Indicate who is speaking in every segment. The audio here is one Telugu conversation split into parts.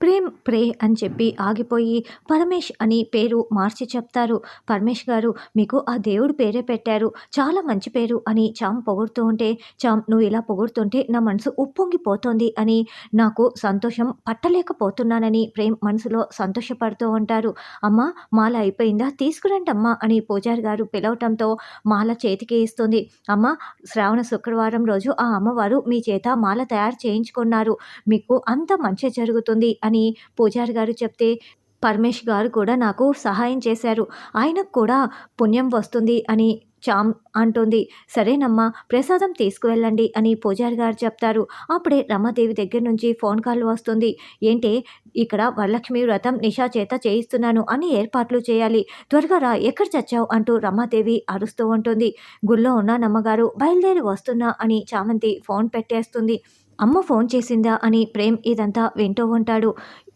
Speaker 1: ప్రేమ్ ప్రే అని చెప్పి ఆగిపోయి పరమేష్ అని పేరు మార్చి చెప్తారు. పరమేష్ గారు మీకు ఆ దేవుడు పేరే పెట్టారు. చాలా మంచి పేరు అని చామ్ పొగుడుతూ ఉంటే చామ్ నువ్వు ఇలా పొగుడుతుంటే నా మనసు ఉప్పొంగిపోతుంది అని నాకు సంతోషం పట్టలేకపోతున్నానని ప్రేమ్ మనసులో సంతోషపడుతూ ఉంటారు. అమ్మ మాల అయిపోయిందా? తీసుకురండి అమ్మా అని పూజారి గారు పిలవటంతో మాల చేతికి ఇస్తుంది. అమ్మ శ్రావణ శుక్రవారం రోజు ఆ అమ్మవారు మీ చేత మాల తయారు చేయించుకున్నారు. మీకు అంత మంచి జరుగుతుంది అని అని పూజారి గారు చెప్తే పరమేష్ గారు కూడా నాకు సహాయం చేశారు. ఆయనకు కూడా పుణ్యం వస్తుంది అని చామ్ అంటుంది. సరేనమ్మా ప్రసాదం తీసుకువెళ్ళండి అని పూజారి గారు చెప్తారు. అప్పుడే రమాదేవి దగ్గర నుంచి ఫోన్ కాల్ వస్తుంది. ఏంటి ఇక్కడ వరలక్ష్మి వ్రతం నిషా చేత చేయిస్తున్నాను అని ఏర్పాట్లు చేయాలి. త్వరగా రా ఎక్కడ చచ్చావు అంటూ రమాదేవి అరుస్తూ ఉంటుంది. గుళ్ళో ఉన్న నమ్మగారు బయలుదేరి వస్తున్నా అని చామంతి ఫోన్ పెట్టేస్తుంది. అమ్మ ఫోన్ చేసిందా అని ప్రేమ్ ఇదంతా వింటూ ఉంటాడు.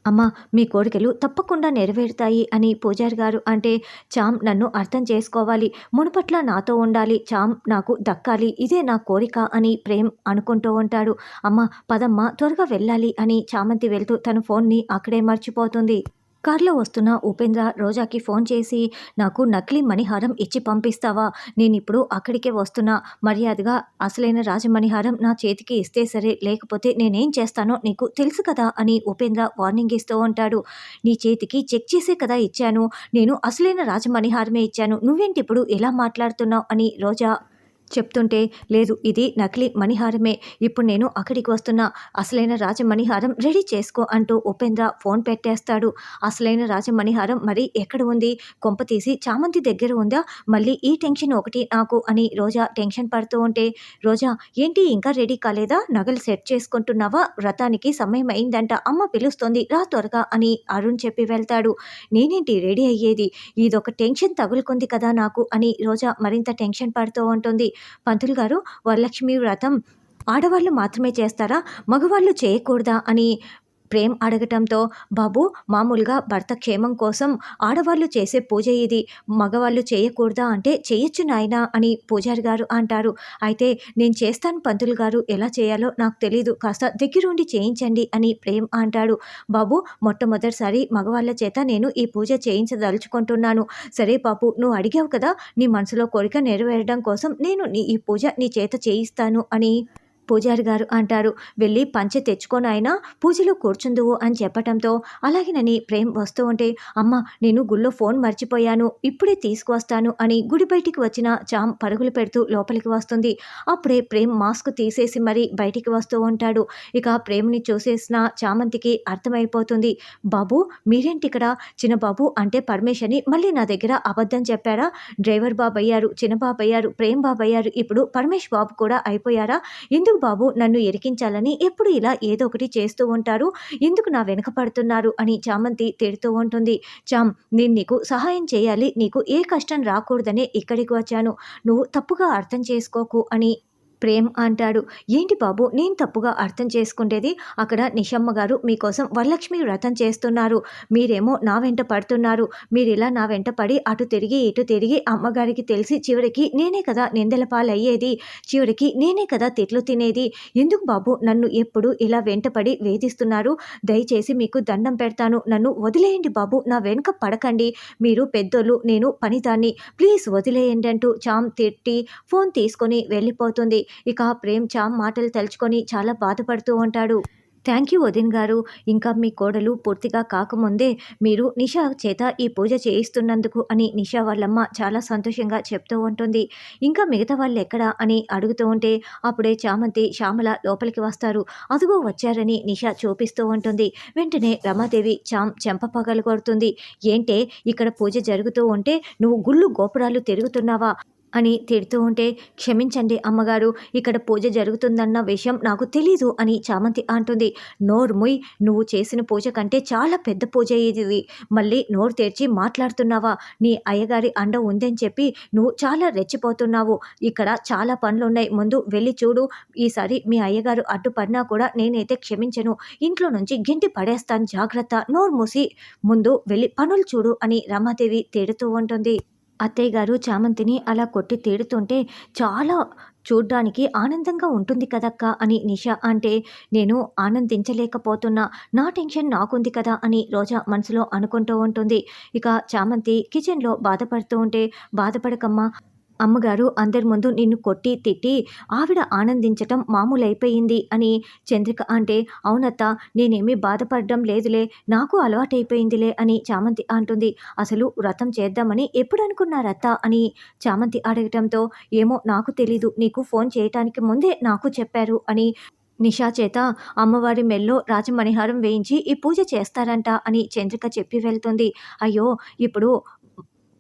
Speaker 1: అమ్మ మీ కోరికలు తప్పకుండా నెరవేరుతాయి అని పూజారి గారు అంటే చామ్ నన్ను అర్థం చేసుకోవాలి. మునుపట్ల నాతో ఉండాలి. చామ్ నాకు దక్కాలి. ఇదే నా కోరిక అని ప్రేమ్ అనుకుంటూ ఉంటాడు. అమ్మ పదమ్మ త్వరగా వెళ్ళాలి అని చామంతి వెళ్తూ తన ఫోన్ని అక్కడే మర్చిపోతుంది. కారులో వస్తున్న ఉపేంద్ర రోజాకి ఫోన్ చేసి నాకు నకిలీ మణిహారం ఇచ్చి పంపిస్తావా? నేను ఇప్పుడు అక్కడికే వస్తున్నా. మర్యాదగా అసలైన రాజమణిహారం నా చేతికి ఇస్తే సరే లేకపోతే నేనేం చేస్తానో నీకు తెలుసు కదా అని ఉపేంద్ర వార్నింగ్ ఇస్తూ ఉంటాడు. నీ చేతికి చెక్ చేసే కదా ఇచ్చాను. నేను అసలైన రాజమణిహారమే ఇచ్చాను. నువ్వేంటి ఇప్పుడు ఎలా మాట్లాడుతున్నావు? అని రోజా చెప్తుంటే లేదు ఇది నకిలీ మణిహారమే. ఇప్పుడు నేను అక్కడికి వస్తున్నా. అసలైన రాజమణిహారం రెడీ చేసుకో అంటూ ఉపేంద్ర ఫోన్ పెట్టేస్తాడు. అసలైన రాజమణిహారం మరి ఎక్కడ ఉంది? కొంప తీసి చామంతి దగ్గర ఉందా? మళ్ళీ ఈ టెన్షన్ ఒకటి నాకు అని రోజా టెన్షన్ పడుతూ ఉంటే రోజా ఏంటి ఇంకా రెడీ కాలేదా? నగలు సెట్ చేసుకుంటున్నావా? వ్రతానికి సమయం అయిందంట. అమ్మ పిలుస్తోంది రా త్వరగా అని అరుణ్ చెప్పి వెళ్తాడు. నేనేంటి రెడీ అయ్యేది? ఇదొక టెన్షన్ తగులుకుంది కదా నాకు అని రోజా మరింత టెన్షన్ పడుతూ ఉంటుంది. పంతులు గారు వరలక్ష్మి వ్రతం ఆడవాళ్ళు మాత్రమే చేస్తారా? మగవాళ్ళు చేయకూడదా? అని ప్రేమ్ అడగటంతో బాబు మామూలుగా భర్త క్షేమం కోసం ఆడవాళ్ళు చేసే పూజ ఇది మగవాళ్ళు చేయకూడదా అంటే చేయొచ్చు నాయనా అని పూజారి గారు అంటారు. అయితే నేను చేస్తాను పంతులు గారు ఎలా చేయాలో నాకు తెలీదు కాస్త దగ్గరుండి చేయించండి అని ప్రేమ్ అంటాడు. బాబు మొట్టమొదటిసారి మగవాళ్ళ చేత నేను ఈ పూజ చేయించదలుచుకుంటున్నాను. సరే బాబు నువ్వు అడిగావు కదా నీ మనసులో కోరిక నెరవేరడం కోసం నేను నీ ఈ పూజ నీ చేత చేయిస్తాను అని పూజారి గారు అంటారు. వెళ్ళి పంచె తెచ్చుకొని ఆయన పూజలో కూర్చుందువు అని చెప్పటంతో అలాగేనని ప్రేమ్ వస్తూ ఉంటే అమ్మ నేను గుళ్ళో ఫోన్ మర్చిపోయాను ఇప్పుడే తీసుకువస్తాను అని గుడి బయటికి వచ్చిన చామ్ పరుగులు పెడుతూ లోపలికి వస్తుంది. అప్పుడే ప్రేమ్ మాస్క్ తీసేసి మరీ బయటికి వస్తూ ఉంటాడు. ఇక ప్రేమ్ని చూసేసిన చామంతికి అర్థమైపోతుంది. బాబు మీరేంటి ఇక్కడ చిన్నబాబు అంటే పరమేశ్ అని మళ్ళీ నా దగ్గర అబద్ధం చెప్పారా? డ్రైవర్ బాబు అయ్యారు చిన్నబాబు అయ్యారు ప్రేమ్ బాబు అయ్యారు ఇప్పుడు పరమేష్ బాబు కూడా అయిపోయారా? ఎందుకు బాబు నన్ను ఎరికించాలని ఎప్పుడు ఇలా ఏదో ఒకటి చేస్తూ ఉంటారు? ఎందుకు నా వెనుక పడుతున్నారు? అని చామంతి తిడుతూ ఉంటుంది. చామ్ నేను నీకు సహాయం చేయాలి. నీకు ఏ కష్టం రాకూడదనే ఇక్కడికి వచ్చాను. నువ్వు తప్పుగా అర్థం చేసుకోకు అని ప్రేమ్ అంటాడు. ఏంటి బాబు నేను తప్పుగా అర్థం చేసుకుంటేది అక్కడ నిషమ్మ గారు మీకోసం వరలక్ష్మి వ్రతం చేస్తున్నారు. మీరేమో నా వెంట పడుతున్నారు. మీరు ఇలా నా వెంట పడి అటు తిరిగి ఇటు తిరిగి అమ్మగారికి తెలిసి చివరికి నేనే కదా నిందల పాలయ్యేది? చివరికి నేనే కదా తిట్లు తినేది? ఎందుకు బాబు నన్ను ఎప్పుడు ఇలా వెంటపడి వేధిస్తున్నారు? దయచేసి మీకు దండం పెడతాను. నన్ను వదిలేయండి బాబు నా వెనుక పడకండి. మీరు పెద్దోళ్ళు నేను పనిదాన్ని. ప్లీజ్ వదిలేయండి అంటూ చామ్ తిట్టి ఫోన్ తీసుకొని వెళ్ళిపోతుంది. ఇక ప్రేమ్ చామ్ మాటలు తలుచుకొని చాలా బాధపడుతూ ఉంటాడు. థ్యాంక్ యూ వదిన్ గారు. ఇంకా మీ కోడలు పూర్తిగా కాకముందే మీరు నిషా చేత ఈ పూజ చేయిస్తున్నందుకు అని నిషా వాళ్ళమ్మ చాలా సంతోషంగా చెప్తూ ఉంటుంది. ఇంకా మిగతా వాళ్ళు ఎక్కడా అని అడుగుతూ ఉంటే అప్పుడే చామంతి శ్యామల లోపలికి వస్తారు. అదుగో వచ్చారని నిషా చూపిస్తూ ఉంటుంది. వెంటనే రమాదేవి చామ్ చెంప పగలు కొడుతుంది ఏంటే ఇక్కడ పూజ జరుగుతూ ఉంటే నువ్వు గుళ్ళు గోపురాలు తిరుగుతున్నావా? అని తిడుతూ ఉంటే క్షమించండి అమ్మగారు ఇక్కడ పూజ జరుగుతుందన్న విషయం నాకు తెలీదు అని చామంతి అంటుంది. నోర్ముయ్ నువ్వు చేసిన పూజ కంటే చాలా పెద్ద పూజ ఇది. మళ్ళీ నోరు తెరిచి మాట్లాడుతున్నావా? నీ అయ్యగారి అండ ఉందని చెప్పి నువ్వు చాలా రెచ్చిపోతున్నావు. ఇక్కడ చాలా పనులు ఉన్నాయి ముందు వెళ్ళి చూడు. ఈసారి మీ అయ్యగారు అడ్డుపడినా కూడా నేనైతే క్షమించను. ఇంట్లో నుంచి గింటి పడేస్తాను జాగ్రత్త. నోరు మూసి ముందు వెళ్ళి పనులు చూడు అని రమాదేవి తిడుతూ ఉంటుంది. అత్తయ్య గారు చామంతిని అలా కొట్టి తేడుతుంటే చాలా చూడ్డానికి ఆనందంగా ఉంటుంది కదక్క అని నిష అంటే నేను ఆనందించలేకపోతున్నా నా టెన్షన్ నాకుంది కదా అని రోజా మనసులో అనుకుంటూ ఉంటుంది. ఇక చామంతి కిచెన్లో బాధపడుతూ ఉంటే బాధపడకమ్మా అమ్మగారు అందరి ముందు నిన్ను కొట్టి తిట్టి ఆవిడ ఆనందించటం మామూలైపోయింది అని చంద్రిక అంటే అవునత్త నేనేమీ బాధపడడం లేదులే నాకు అలవాటైపోయిందిలే అని చామంతి అంటుంది. అసలు వ్రతం చేద్దామని ఎప్పుడు అనుకున్నారత్త అని చామంతి అడగటంతో ఏమో నాకు తెలీదు నీకు ఫోన్ చేయటానికి ముందే నాకు చెప్పారు అని నిషా చేత అమ్మవారి మెల్లో రాజమణిహారం వేయించి ఈ పూజ చేస్తారంట అని చంద్రిక చెప్పి వెళ్తుంది. అయ్యో ఇప్పుడు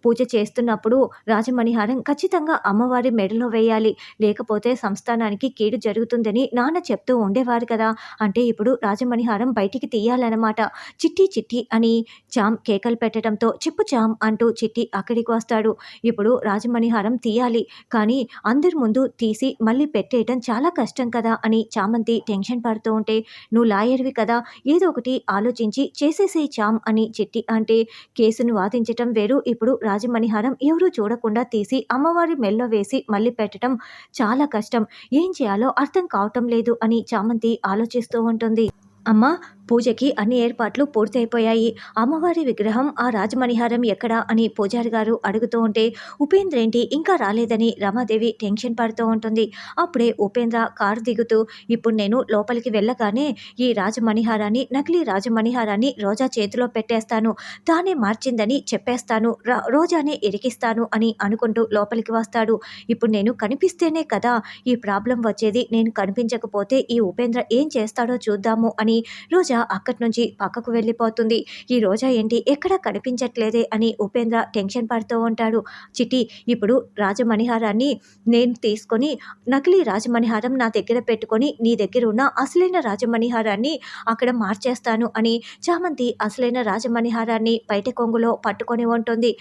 Speaker 1: పూజ చేస్తున్నప్పుడు రాజమణిహారం ఖచ్చితంగా అమ్మవారి మెడలో వేయాలి. లేకపోతే సంస్థానానికి కీడు జరుగుతుందని నాన్న చెప్తూ ఉండేవారు కదా. అంటే ఇప్పుడు రాజమణిహారం బయటికి తీయాలన్నమాట. చిట్టి చిట్టి అని చామ్ కేకలు పెట్టడంతో చెప్పు చామ్ అంటూ చిట్టి అక్కడికి వస్తాడు. ఇప్పుడు రాజమణిహారం తీయాలి. కానీ అందరి ముందు తీసి మళ్ళీ పెట్టేయటం చాలా కష్టం కదా అని చామంతి టెన్షన్ పడుతూ ఉంటే నువ్వు లాయర్వి కదా ఏదో ఒకటి ఆలోచించి చేసేసే చామ్ అని చిట్టి అంటే కేసును వాదించటం వేరు. ఇప్పుడు రాజమణిహారం ఎవరూ చూడకుండా తీసి అమ్మవారి మెల్లో వేసి మళ్ళీ పెట్టడం చాలా కష్టం. ఏం చేయాలో అర్థం కావటం లేదు అని చామంతి ఆలోచిస్తూ ఉంటుంది. అమ్మ పూజకి అన్ని ఏర్పాట్లు పూర్తయిపోయాయి. అమ్మవారి విగ్రహం ఆ రాజమణిహారం ఎక్కడా అని పూజారి గారు అడుగుతూ ఉంటే ఉపేంద్ర ఏంటి? ఇంకా రాలేదని రమాదేవి టెన్షన్ పడుతూ ఉంటుంది. అప్పుడే ఉపేంద్ర కారు దిగుతూ ఇప్పుడు నేను లోపలికి వెళ్ళగానే ఈ రాజమణిహారాన్ని నకిలీ రాజమణిహారాన్ని రోజా చేతిలో పెట్టేస్తాను. తానే మార్చిందని చెప్పేస్తాను. రోజానే ఇరికిస్తాను అని అనుకుంటూ లోపలికి వస్తాడు. ఇప్పుడు నేను కనిపిస్తేనే కదా ఈ ప్రాబ్లం వచ్చేది. నేను కనిపించకపోతే ఈ ఉపేంద్ర ఏం చేస్తాడో చూద్దాము అని రోజా రోజా అక్కడి నుంచి పక్కకు వెళ్ళిపోతుంది. ఈ రోజా ఏంటి? ఎక్కడా కనిపించట్లేదే అని ఉపేంద్ర టెన్షన్ పడుతూ ఉంటాడు. చిటి ఇప్పుడు రాజమణిహారాన్ని నేను తీసుకొని నకిలీ రాజమణిహారం నా దగ్గర పెట్టుకొని నీ దగ్గర ఉన్న అసలైన రాజమణిహారాన్ని అక్కడ మార్చేస్తాను అని చామంతి అసలైన రాజమణిహారాన్ని బయట కొంగులో పట్టుకొని ఉంటుంది.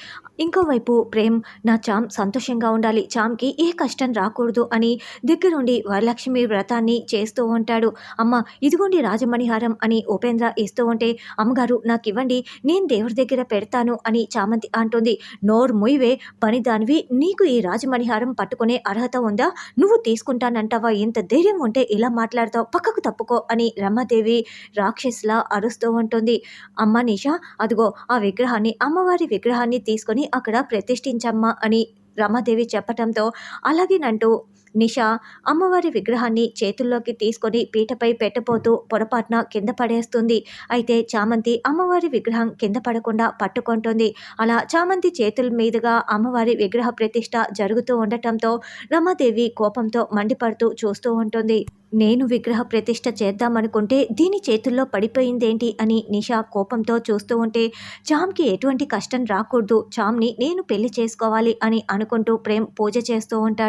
Speaker 1: ఇంకోవైపు ప్రేమ్ నా చామ్ సంతోషంగా ఉండాలి. చామ్కి ఏ కష్టం రాకూడదు అని దగ్గరుండి వరలక్ష్మి వ్రతాన్ని చేస్తూ ఉంటాడు. అమ్మ ఇదిగోండి రాజమణిహారం అని ఉపేంద్ర ఇస్తూ ఉంటే అమ్మగారు నాకు ఇవ్వండి నేను దేవుడి దగ్గర పెడతాను అని చామంతి అంటుంది. నోరు ముయివే పనిదానివి నీకు ఈ రాజమణిహారం పట్టుకునే అర్హత ఉందా? నువ్వు తీసుకుంటానంటావా? ఇంత ధైర్యం ఉంటే ఇలా మాట్లాడతావు పక్కకు తప్పుకో అని రమ్మదేవి రాక్షసులా అరుస్తూ ఉంటుంది. అమ్మ నిషా అదిగో ఆ విగ్రహాన్ని అమ్మవారి విగ్రహాన్ని తీసుకొని అక్కడ ప్రతిష్ఠించమ్మా అని రమాదేవి చెప్పటంతో అలాగేనంటూ నిషా అమ్మవారి విగ్రహాన్ని చేతుల్లోకి తీసుకొని పీటపై పెట్టబోతూ పొరపాటున కింద పడేస్తుంది. అయితే చామంతి అమ్మవారి విగ్రహం కింద పడకుండా పట్టుకుంటుంది. అలా చామంతి చేతుల మీదుగా అమ్మవారి విగ్రహ ప్రతిష్ట జరుగుతూ ఉండటంతో రమాదేవి కోపంతో మండిపడుతూ చూస్తూ ఉంటుంది. నేను విగ్రహ ప్రతిష్ట చేద్దామనుకుంటే దీని చేతుల్లో పడిపోయిందేంటి అని నిషా కోపంతో చూస్తూ ఉంటే చామ్కి ఎటువంటి కష్టం రాకూడదు. చామ్ని నేను పెళ్ళి చేసుకోవాలి అని అనుకుంటూ ప్రేమ్ పూజ చేస్తూ ఉంటాడు.